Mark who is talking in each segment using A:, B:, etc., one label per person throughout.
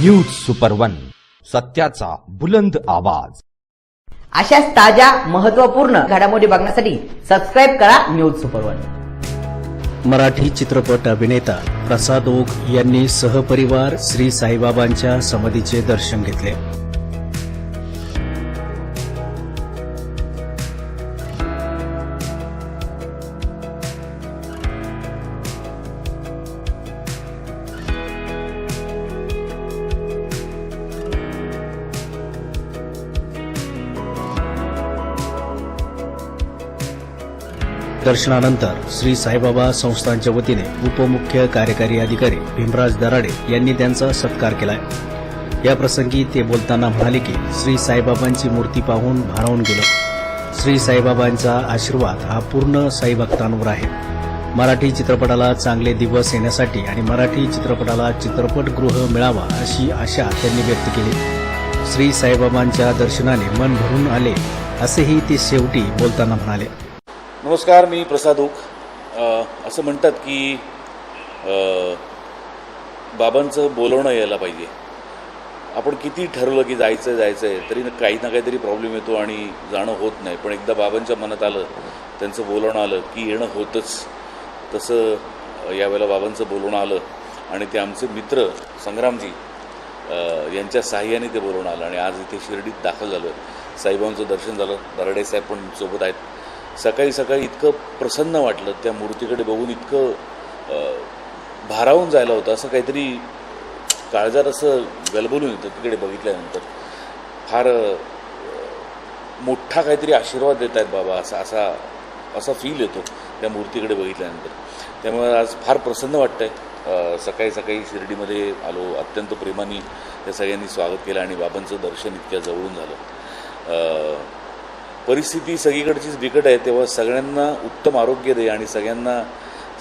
A: News super one सत्याचा बुलंद आवाज.
B: अशाच ताज्या महत्त्वपूर्ण घडामोडी बघण्यासाठी सबस्क्राईब करा न्यूज सुपर वन
C: मराठी चित्रपट अभिनेता प्रसाद ओक यांनी सहपरिवार श्री साईबाबांच्या समाधीचे दर्शन घेतले. दर्शनानंतर श्री साईबाबा संस्थांच्या वतीने उपमुख्य कार्यकारी अधिकारी भीमराज दराडे यांनी त्यांचा सत्कार केलाय. या प्रसंगी ते बोलताना म्हणाले की श्री साईबाबांची मूर्ती पाहून भारावून गेलं. श्री साईबाबांचा आशीर्वाद हा पूर्ण साई भक्तांवर आहे. मराठी चित्रपटाला चांगले दिवस येण्यासाठी आणि मराठी चित्रपटाला चित्रपटगृह मिळावा अशी आशा त्यांनी व्यक्त केली. श्री साईबाबांच्या दर्शनाने मन भरून आले असेही ते शेवटी बोलताना म्हणाले.
D: नमस्कार मी प्रसाद ओक असं म्हणतात की बाबांचं बोलवणं यायला पाहिजे. आपण किती ठरवलं की जायचं जायचं आहे तरी काही ना काहीतरी प्रॉब्लेम येतो आणि जाणं होत नाही. पण एकदा बाबांच्या मनात आलं त्यांचं बोलवणं आलं की येणं होतच. तसं यावेळेला बाबांचं बोलवणं आलं आणि ते आमचे मित्र संग्रामजी यांच्या साह्याने ते बोलवणं आलं. आणि आज इथे शिर्डीत दाखल झालं आहे साईबाबांचं दर्शन झालं. दराडे साहेब पण सोबत आहेत. सकाळी सकाळी इतकं प्रसन्न वाटलं त्या मूर्तीकडे बघून इतकं भारावून जायला होतं. असं काहीतरी काळजात असं गलबलून येतं तिकडे बघितल्यानंतर. फार मोठा काहीतरी आशीर्वाद देत आहेत बाबा असा असा असा फील येतो त्या मूर्तीकडे बघितल्यानंतर. त्यामुळे आज फार प्रसन्न वाटतं आहे सकाळी सकाळी शिर्डीमध्ये आलो अत्यंत प्रेमाने त्या सगळ्यांनी स्वागत केलं आणि बाबांचं दर्शन इतक्या जवळून झालं. परिस्थिती सगळीकडचीच बिकट आहे तेव्हा सगळ्यांना उत्तम आरोग्य दे आणि सगळ्यांना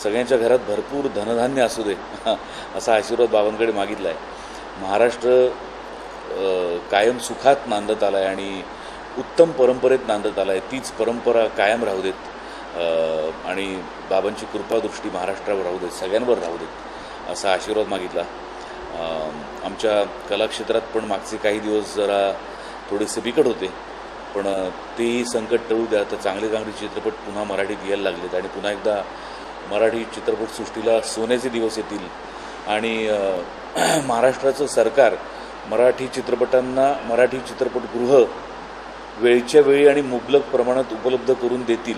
D: सगळ्यांच्या घरात भरपूर धनधान्य असू दे असा आशीर्वाद बाबांकडे मागितला आहे महाराष्ट्र कायम सुखात नांदत आला आहे आणि उत्तम परंपरेत नांदत आला आहे तीच परंपरा कायम राहू देत आणि बाबांची कृपादृष्टी महाराष्ट्रावर राहू देत सगळ्यांवर राहू देत असा आशीर्वाद मागितला. आमच्या कलाक्षेत्रात पण मागचे काही दिवस जरा थोडेसे बिकट होते. पण तेही संकट टळू द्या तर चांगले चांगले चित्रपट पुन्हा मराठीत यायला लागलेत. आणि पुन्हा एकदा मराठी चित्रपटसृष्टीला सोन्याचे दिवस येतील. आणि महाराष्ट्राचं सरकार मराठी चित्रपटांना मराठी चित्रपटगृह वेळच्या वेळी आणि मुबलक प्रमाणात उपलब्ध करून देतील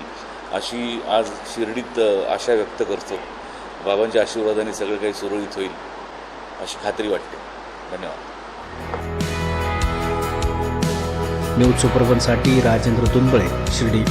D: अशी आज शिर्डीत आशा व्यक्त करतो. बाबांच्या आशीर्वादाने सगळं काही सुरळीत होईल अशी खात्री वाटते. धन्यवाद.
C: न्यूज सुपरवनसाठी राजेंद्र दुंबळे शिर्डी.